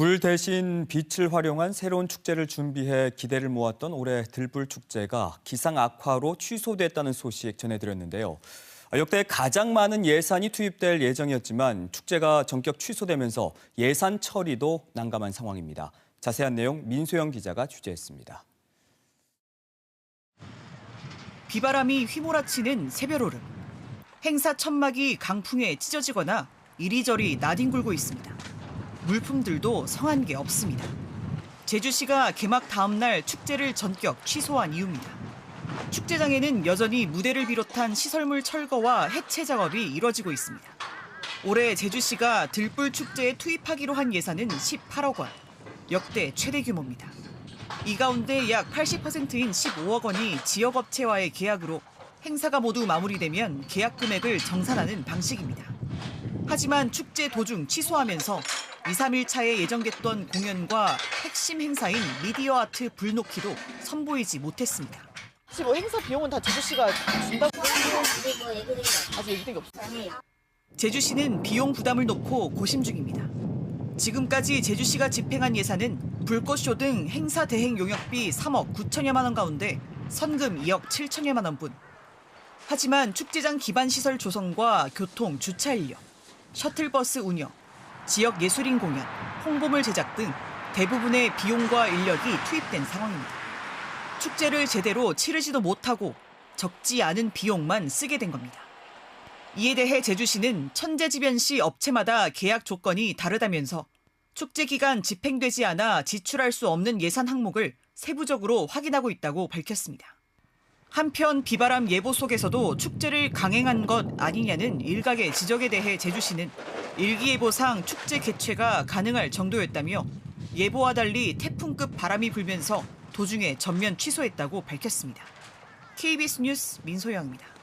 불 대신 빛을 활용한 새로운 축제를 준비해 기대를 모았던 올해 들불 축제가 기상 악화로 취소됐다는 소식 전해드렸는데요. 역대 가장 많은 예산이 투입될 예정이었지만 축제가 전격 취소되면서 예산 처리도 난감한 상황입니다. 자세한 내용 민소영 기자가 취재했습니다. 비바람이 휘몰아치는 새별오름. 행사 천막이 강풍에 찢어지거나 이리저리 나뒹굴고 있습니다. 물품들도 성한 게 없습니다. 제주시가 개막 다음 날 축제를 전격 취소한 이유입니다. 축제장에는 여전히 무대를 비롯한 시설물 철거와 해체 작업이 이뤄지고 있습니다. 올해 제주시가 들불 축제에 투입하기로 한 예산은 18억 원, 역대 최대 규모입니다. 이 가운데 약 80%인 15억 원이 지역 업체와의 계약으로 행사가 모두 마무리되면 계약 금액을 정산하는 방식입니다. 하지만 축제 도중 취소하면서 2, 3일 차에 예정됐던 공연과 핵심 행사인 미디어 아트 불놓기도 선보이지 못했습니다. 혹시 뭐 행사 비용은 다 제주시가 준다고 아직 얘기된 게 없어요. 제주시는 비용 부담을 놓고 고심 중입니다. 지금까지 제주시가 집행한 예산은 불꽃쇼 등 행사 대행 용역비 3억 9천여만 원 가운데 선금 2억 7천여만 원뿐. 하지만 축제장 기반 시설 조성과 교통, 주차 인력, 셔틀버스 운영, 지역 예술인 공연, 홍보물 제작 등 대부분의 비용과 인력이 투입된 상황입니다. 축제를 제대로 치르지도 못하고 적지 않은 비용만 쓰게 된 겁니다. 이에 대해 제주시는 천재지변시 업체마다 계약 조건이 다르다면서 축제 기간 집행되지 않아 지출할 수 없는 예산 항목을 세부적으로 확인하고 있다고 밝혔습니다. 한편 비바람 예보 속에서도 축제를 강행한 것 아니냐는 일각의 지적에 대해 제주시는 일기예보상 축제 개최가 가능할 정도였다며 예보와 달리 태풍급 바람이 불면서 도중에 전면 취소했다고 밝혔습니다. KBS 뉴스 민소영입니다.